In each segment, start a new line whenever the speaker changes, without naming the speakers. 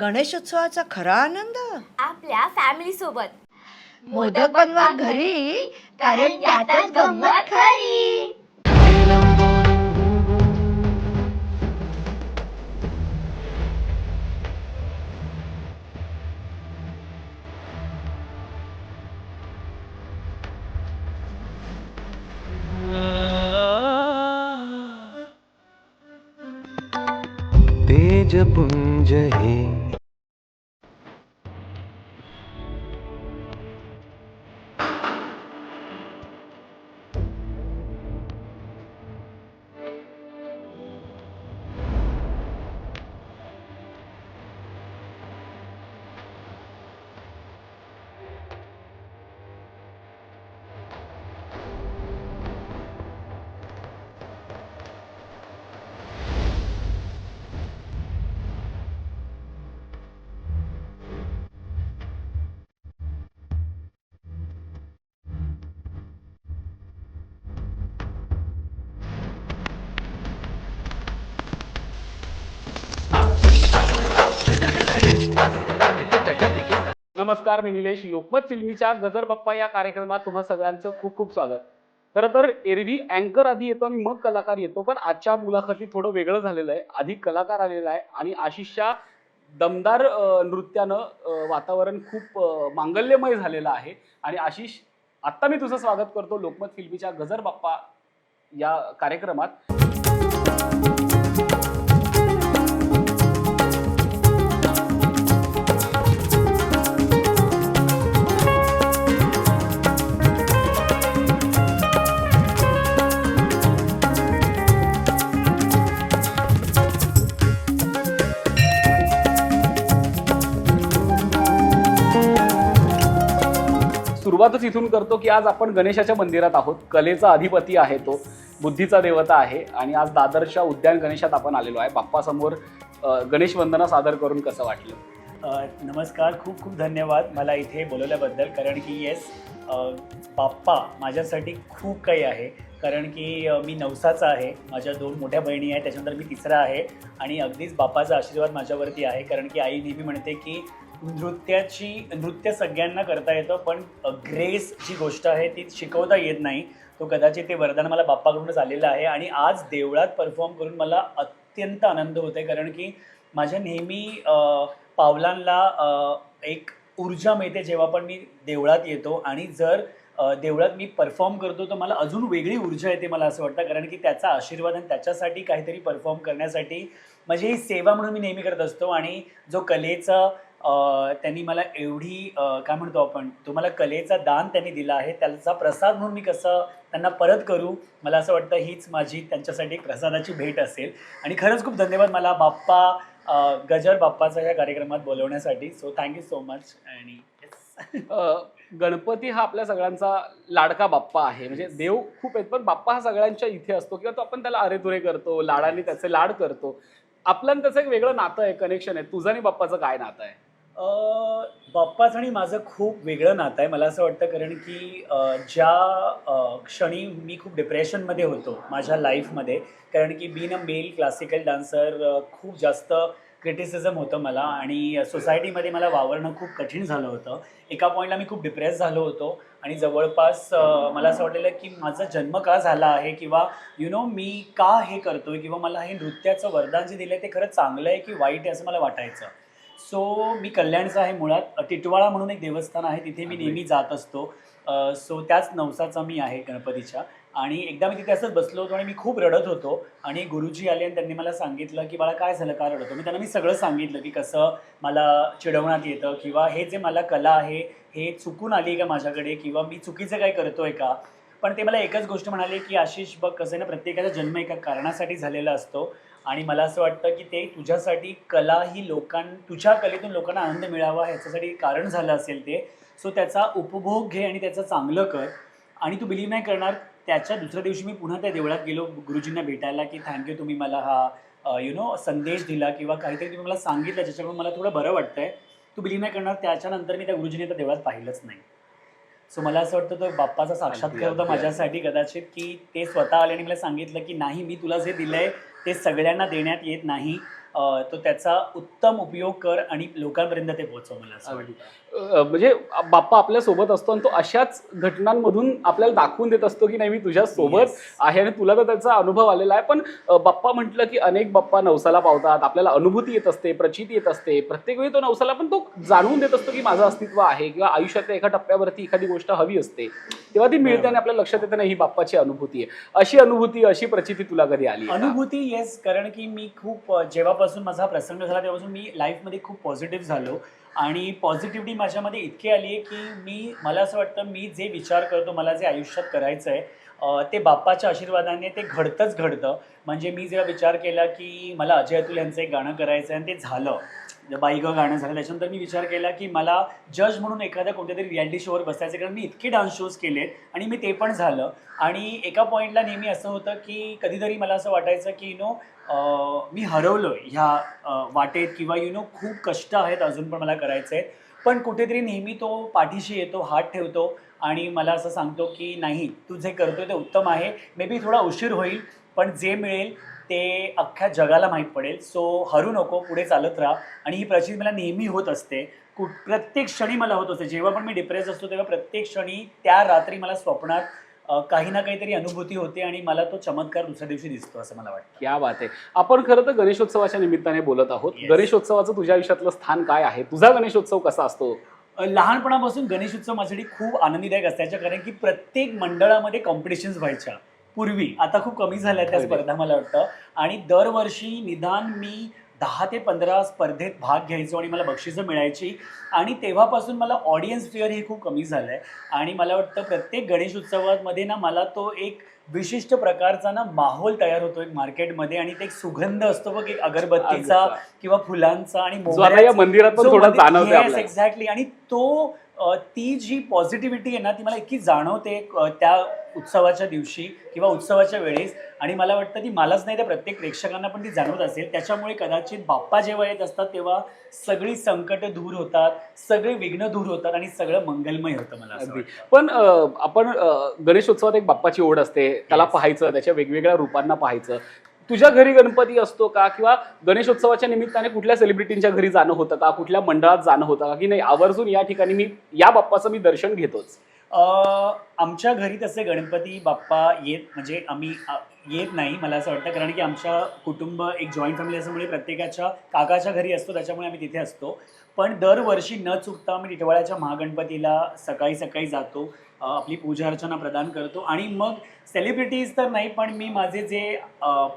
गणेशोत्सवाचा खरा आनंद?
आपल्या फॅमिली सोबत.
मोदक बनवा घरी कारण त्यातच गंमत खरी.
जी
नमस्कार मी निलेश योगमत फिल्मीच्या गजर बाप्पा या कार्यक्रमात तुम्हा सगळ्यांचं खूप खूप स्वागत. खरं तर एरवी अँकर आधी येतो आणि मग कलाकार येतो पण आजच्या मुलाखतीत थोडं वेगळं झालेलं आहे. आधी कलाकार आलेला आहे आणि आशिषच्या दमदार नृत्यानं वातावरण खूप मांगल्यमय झालेलं आहे. आणि आशिष आत्ता मी तुझं स्वागत करतो लोकमत फिल्मीच्या गजर बाप्पा या कार्यक्रमात. सुरुवातच इथून करतो की आज आपण गणेशाच्या मंदिरात आहोत. कलेचा अधिपती आहे तो बुद्धीचा देवता आहे आणि आज दादरच्या उद्यान गणेशात आपण आलेलो आहे. बाप्पासमोर गणेश वंदना सादर करून कसं वाटलं?
नमस्कार खूप खूप धन्यवाद मला इथे बोलवल्याबद्दल. कारण की येस बाप्पा माझ्यासाठी खूप काही आहे. कारण की मी नवसाचा आहे. माझ्या दोन मोठ्या बहिणी आहेत त्याच्यानंतर मी तिसरा आहे. आणि अगदीच बाप्पाचा आशीर्वाद माझ्यावरती आहे. कारण की आई नेहमी म्हणते की नृत्याची नृत्य सगळ्यांना करता येतं पण ग्रेस जी गोष्ट आहे ती शिकवता येत नाही. तो कदाचित ते वरदान मला बाप्पाकडूनच आलेलं आहे आणि आज देवळात परफॉर्म करून मला अत्यंत आनंद होतो आहे कारण की माझ्या नेहमी पावलांना एक ऊर्जा मिळते जेव्हा पण मी देवळात येतो. आणि जर देवळात मी परफॉर्म करतो तर मला अजून वेगळी ऊर्जा येते मला असं वाटतं. कारण की त्याचा आशीर्वाद आणि त्याच्यासाठी काहीतरी परफॉर्म करण्यासाठी म्हणजे ही सेवा म्हणून मी नेहमी करत असतो. आणि जो कलेचा त्यांनी मला एवढी काय म्हणतो आपण तो मला कलेचा दान त्यांनी दिला आहे त्याचा प्रसाद म्हणून मी कसं त्यांना परत करू मला असं वाटतं हीच माझी त्यांच्यासाठी एक प्रसादाची भेट असेल. आणि खरंच खूप धन्यवाद मला बाप्पा गजर बाप्पाचा या कार्यक्रमात बोलवण्यासाठी. So thank you so much आणि
गणपती हा आपल्या सगळ्यांचा लाडका बाप्पा आहे. म्हणजे देव खूप आहेत पण बाप्पा हा सगळ्यांच्या इथे असतो किंवा तो आपण त्याला अरेतुरे करतो लाडाने त्याचे लाड करतो. आपलं त्याचं एक वेगळं नातं आहे कनेक्शन आहे. तुझं आणि बाप्पाचं काय नातं आहे?
बाप्पाचं आणि माझं खूप वेगळं नातं आहे. मला असं वाटतं कारण की ज्या क्षणी मी खूप डिप्रेशनमध्ये होतो माझ्या लाईफमध्ये कारण की been a male classical dancer खूप जास्त क्रिटिसिझम होतं मला आणि सोसायटीमध्ये मला वावरणं खूप कठीण झालं होतं. एका पॉईंटला मी खूप डिप्रेस झालो होतो आणि जवळपास मला असं वाटलेलं की माझा जन्म का झाला आहे किंवा यु नो मी का हे करतोय किंवा मला हे नृत्याचं वरदान जे दिलं आहे ते खरंच चांगलं आहे की वाईट आहे असं मला वाटायचं. सो मी कल्याणचा आहे मुळात टिटवाळा म्हणून एक देवस्थान आहे तिथे मी नेहमी जात असतो. सो त्याच नवसाचा मी आहे गणपतीच्या. आणि एकदा मी तिथे असंच बसलो होतो आणि मी खूप रडत होतो. आणि गुरुजी आले आणि त्यांनी मला सांगितलं की मला काय झालं? का रडतो मी त्यांना मी सगळं सांगितलं की कसं मला चिडवण्यात येतं किंवा हे जे मला कला आहे हे चुकून आली का माझ्याकडे? किंवा मी चुकीचं काय करतोय का? पण ते मला एकच गोष्ट म्हणाले की आशिष बघ कसं आहे ना प्रत्येकाचा जन्म एका कारणासाठी झालेला असतो. आणि मला असं वाटतं की ते तुझ्यासाठी कला ही लोकां तुझ्या कलेतून लोकांना आनंद मिळावा ह्याच्यासाठी कारण झालं असेल ते. सो त्याचा उपभोग घे आणि त्याचं चांगलं कर. आणि तू बिलीव्ह नाही करणार त्याच्या दुसऱ्या दिवशी मी पुन्हा त्या देवळात गेलो गुरुजींना भेटायला की थँक्यू तुम्ही मला हा यु नो संदेश दिला किंवा काहीतरी तुम्ही मला सांगितलं ज्याच्यामुळे मला थोडं बरं वाटतंय. तू बिलीव्ह नाही करणार त्याच्यानंतर मी त्या गुरुजीने त्या देवळात पाहिलंच नाही. सो मला असं वाटतं तो बाप्पाचा साक्षात्कार होता. माझ्यासाठी कदाचित की ते स्वतः आले आणि मला सांगितलं की नाही मी तुला जे दिलंय ते सगळ्यांना देण्यात येत नाही तो त्याचा उत्तम उपयोग कर आणि लोकांपर्यंत ते पोहोचव मला असं. वाटतं
म्हणजे बाप्पा आपल्यासोबत असतो आणि तो अशाच घटनांमधून आपल्याला दाखवून देत असतो की नाही मी तुझ्या सोबत. आहे आणि तुला तर त्याचा अनुभव आलेला आहे. पण बाप्पा म्हटलं की अनेक बाप्पा नवसाला पावतात आपल्याला अनुभूती येत असते प्रचिती येत असते. प्रत्येक वेळी तो नवसाला पण तो जाणवून देत असतो की माझं अस्तित्व आहे किंवा आयुष्यातल्या एका टप्प्यावरती एखादी गोष्ट हवी असते. तेव्हा ती मिळते आणि आपल्या लक्षात येते नाही ही बाप्पाची अनुभूती आहे. अशी अनुभूती अशी प्रचिती तुला कधी आली?
अनुभूती येस कारण की मी खूप जेव्हापासून माझा प्रसंग झाला तेव्हापासून मी लाईफमध्ये खूप पॉझिटिव्ह झालो. आणि पॉझिटिव्हिटी माझ्यामध्ये इतकी आली आहे की मी मला असं वाटतं मी जे विचार करतो मला जे आयुष्यात करायचं आहे ते बाप्पाच्या आशीर्वादाने ते घडतंच घडतं. म्हणजे मी जेव्हा विचार केला की मला अजय अतुल यांचं एक गाणं करायचं आहे आणि ते झालं म्हणजे बाई ग गाणं झालं. त्याच्यानंतर मी विचार केला की मला जज म्हणून एखाद्या कोणत्या तरी रियालिटी शोवर बसायचं कारण मी इतके डान्स शोज केलेत आणि मी ते पण झालं. आणि एका पॉईंटला नेहमी असं होतं की कधीतरी मला असं वाटायचं की यु नो मी हरवलो ह्या वाटेत किंवा यु नो खूप कष्ट आहेत अजून पण मला करायचे आहेत पण कुठेतरी नेहमी तो पाठीशी येतो हात ठेवतो आणि मला असं सांगतो की नाही तू जे करतोय ते उत्तम आहे. मे बी थोडा उशीर होईल पण जे मिळेल ते अख्ख्या जगाला माहीत पडेल. सो हरू नको पुढे चालत राहा. आणि ही प्रचिती मला नेहमी होत असते. कुठ प्रत्येक क्षणी मला होत असते. जेव्हा पण मी डिप्रेस असतो तेव्हा प्रत्येक क्षणी त्या रात्री मला स्वप्नात काही ना काहीतरी अनुभूती होते आणि मला तो चमत्कार दुसऱ्या दिवशी दिसतो असं मला वाटतं.
क्या बात आहे. आपण खरं तर गणेशोत्सवाच्या निमित्ताने बोलत आहोत.
Yes.
गणेशोत्सवाचं तुझ्या आयुष्यातलं स्थान काय आहे? तुझा गणेशोत्सव कसा असतो?
लहानपणापासून गणेश उत्सव माझ्यासाठी खूप आनंदीदायक असायच्या कारण की प्रत्येक मंडळामध्ये कॉम्पिटिशन्स व्हायच्या. पूर्वी. आता खूप कमी झाल्या त्या. स्पर्धा मला वाटतं. आणि दरवर्षी निदान मी दहा ते पंधरा स्पर्धेत भाग घ्यायचो आणि मला बक्षिसं मिळायची. आणि तेव्हापासून मला ऑडियन्स फिअर हे खूप कमी झालं आहे आणि मला वाटतं प्रत्येक गणेश उत्सवामध्ये ना मला तो एक विशिष्ट प्रकारचा ना माहोल तयार होतो एक मार्केटमध्ये आणि ते एक सुगंध असतो बघ एक अगरबत्तीचा. किंवा फुलांचा आणि
मंदिरात
एक्झॅक्टली आणि तो ती जी पॉझिटिव्हिटी आहे ना ती मला इतकी जाणवते त्या उत्सवाच्या दिवशी किंवा उत्सवाच्या वेळेस. आणि मला वाटतं ती मलाच नाही तर प्रत्येक प्रेक्षकांना पण ती जाणवत असेल. त्याच्यामुळे कदाचित बाप्पा जेव्हा येत असतात तेव्हा सगळी संकट दूर होतात सगळे विघ्न दूर होतात आणि सगळं मंगलमय होतं मला असं.
पण आपण गणेशोत्सवात एक बाप्पाची ओढ असते. त्याला. पाहायचं त्याच्या वेगवेगळ्या रूपांना पाहायचं. तुझ्या घरी गणपती असतो का? किंवा गणेशोत्सवाच्या निमित्ताने कुठल्या सेलिब्रिटींच्या घरी जाणं होतं का? कुठल्या मंडळात जाणं होतं का? की नाही आवर्जून या ठिकाणी मी या बाप्पाचं मी दर्शन घेतोच.
आमच्या घरी तसे गणपती बाप्पा येत म्हणजे आम्ही येत नाही मला असं वाटतं. कारण की आमच्या कुटुंब एक जॉईंट फॅमिली असल्यामुळे प्रत्येकाच्या काकाच्या घरी असतो त्याच्यामुळे आम्ही तिथे असतो. पण दरवर्षी न चुकता आम्ही टिटवाळ्याच्या महागणपतीला सकाळी सकाळी जातो. आपली पूजा अर्चना प्रदान करतो. आणि मग सेलिब्रिटीज तर नाही पण मी माझे जे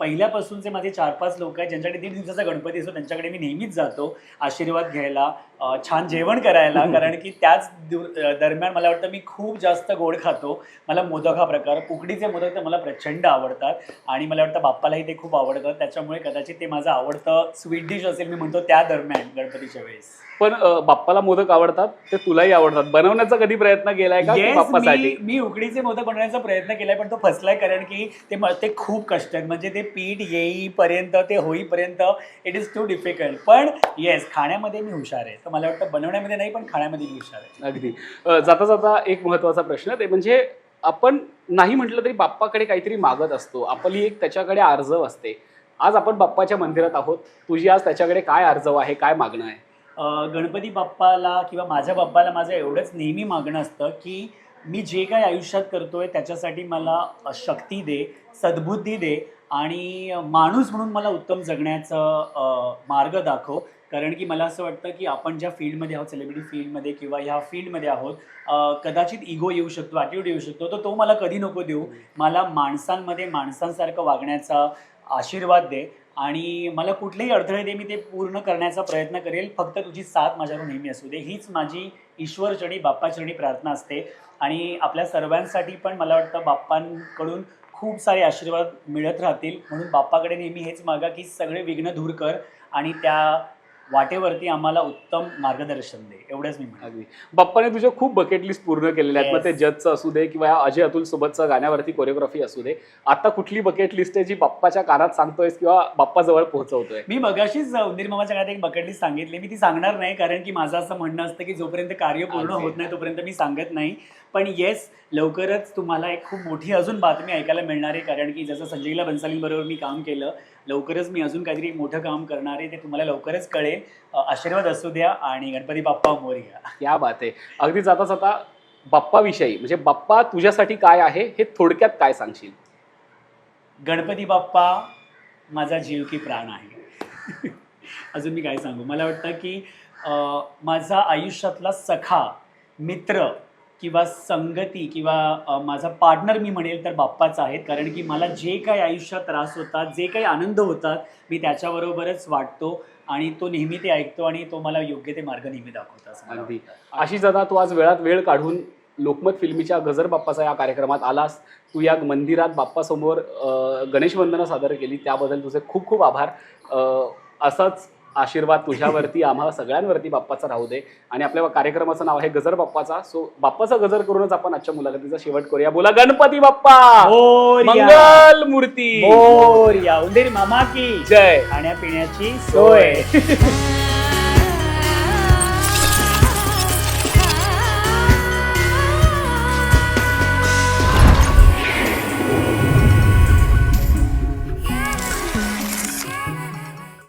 पहिल्यापासूनचे माझे चार पाच लोक आहेत ज्यांच्याकडे दीड दिवसाचा गणपती असतो त्यांच्याकडे मी नेहमीच जातो आशीर्वाद घ्यायला छान जेवण करायला. कारण की त्याच दरम्यान मला वाटतं मी खूप जास्त गोड खातो. मला मोदक हा प्रकार उकडीचे मोदक तर मला प्रचंड आवडतात. आणि मला वाटतं बाप्पालाही ते खूप आवडतात त्याच्यामुळे कदाचित ते माझं आवडतं स्वीट डिश असेल मी म्हणतो त्या दरम्यान गणपतीच्या वेळेस.
पण बाप्पाला मोदक आवडतात ते तुलाही आवडतात. बनवण्याचा कधी प्रयत्न केलाय का बाप्पासाठी
मी मी उकडीचे मोदक बनवण्याचा प्रयत्न केलाय पण तो फसलाय कारण की ते ते खूप कष्ट आहेत. म्हणजे ते पीठ येईपर्यंत ते होईपर्यंत इट इज टू डिफिकल्ट पण येस खाण्यामध्ये मी हुशार आहे. तर मला वाटतं बनवण्यामध्ये नाही पण खाण्यामध्ये मी हुशार आहे.
अगदी. जाता जाता एक महत्त्वाचा प्रश्न ते म्हणजे आपण नाही म्हटलं तरी बाप्पाकडे काहीतरी मागत असतो. आपली एक त्याच्याकडे आर्जव असते. आज आपण बाप्पाच्या मंदिरात आहोत. तुझी आज त्याच्याकडे काय आर्जव आहे? काय मागणं आहे?
गणपती बाप्पाला किंवा माझ्या बाप्पाला माझं एवढंच नेहमी मागणं असतं की मी जे काही आयुष्यात करतोय त्याच्यासाठी मला शक्ती दे सद्बुद्धी दे आणि माणूस म्हणून मला उत्तम जगण्याचं मार्ग दाखव. कारण की मला असं वाटतं की आपण ज्या फील्डमध्ये आहोत सेलिब्रिटी फील्डमध्ये किंवा ह्या फील्डमध्ये आहोत कदाचित इगो येऊ शकतो ॲटिट्यूड येऊ शकतो तर तो मला कधी नको देऊ. मला माणसांमध्ये माणसांसारखं वागण्याचा आशीर्वाद दे. आणि मला कुठलेही अडथळे दे मी ते पूर्ण करण्याचा प्रयत्न करेल. फक्त तुझी साथ माझ्यावर नेहमी असू दे. हीच माझी ईश्वरचरणी बाप्पाचरणी प्रार्थना असते. आणि आपल्या सर्वांसाठी पण मला वाटतं बाप्पांकडून खूप सारे आशीर्वाद मिळत राहतील. म्हणून बाप्पाकडे नेहमी हेच मागा की सगळे विघ्न दूर कर आणि त्या वाटेवरती आम्हाला उत्तम मार्गदर्शन दे एवढंच मी म्हणेन.
अगदी. बाप्पाने तुझ्या खूप बकेट लिस्ट पूर्ण केलेल्या आहेत. मग ते. जजचं असू दे किंवा या अजय अतुल सोबतचं गाण्यावरती कोरिओग्राफी असू दे. आता कुठली बकेट लिस्ट आहे जी बाप्पाच्या कानात सांगतोयस किंवा बाप्पाजवळ पोहोचवतोय?
मी मगाशीच उंदीर मामाच्या काळात एक बकेट लिस्ट सांगितली. मी ती सांगणार नाही कारण की माझं असं म्हणणं असतं की जोपर्यंत कार्य पूर्ण. होत नाही तोपर्यंत मी सांगत नाही. पण येस लवकरच तुम्हाला एक खूप मोठी अजून बातमी ऐकायला मिळणार आहे. कारण की जसं संजय लीला बन्सालींबरोबर मी काम केलं लवकरच मी अजून काहीतरी मोठं काम करणार आहे ते तुम्हाला लवकरच कळेल. आशीर्वाद असू द्या आणि गणपती बाप्पा मोरया
या बात आहे. अगदी जाता जाता बाप्पाविषयी म्हणजे बाप्पा तुझ्यासाठी काय आहे हे थोडक्यात काय सांगशील?
गणपती बाप्पा माझा जीव की प्राण आहे. अजून मी काय सांगू? मला वाटतं की माझा आयुष्यातला सखा मित्र किंवा संगती किंवा माझा पार्टनर मी म्हणेल तर बाप्पाच आहेत. कारण की मला जे काही आयुष्यात त्रास होतात जे काही आनंद होतात मी त्याच्याबरोबरच वाटतो आणि तो नेहमी ते ऐकतो आणि तो मला योग्य ते मार्ग नेहमी दाखवतो असं मला
अगदी. अशी दादा तू आज वेळात वेळ काढून लोकमत फिल्मीच्या गजर बाप्पाचा या कार्यक्रमात आलास. तू या मंदिरात बाप्पासमोर अं, गणेश वंदना सादर केली. त्याबद्दल तुझे खूप खूप आभार. असाच आशीर्वाद तुझ्यावरती आम्हाला सगळ्यांवरती बाप्पाचा राहू दे. आणि आपल्या कार्यक्रमाचं नाव आहे गजर बाप्पाचा. सो बाप्पाचा गजर करूनच आपण आजच्या मुलाखतीचा शेवट करूया. बोला गणपती बाप्पा! मंगल मूर्ती!
उंदीर मामा की.
जय.
खाण्यापिण्याची सोय.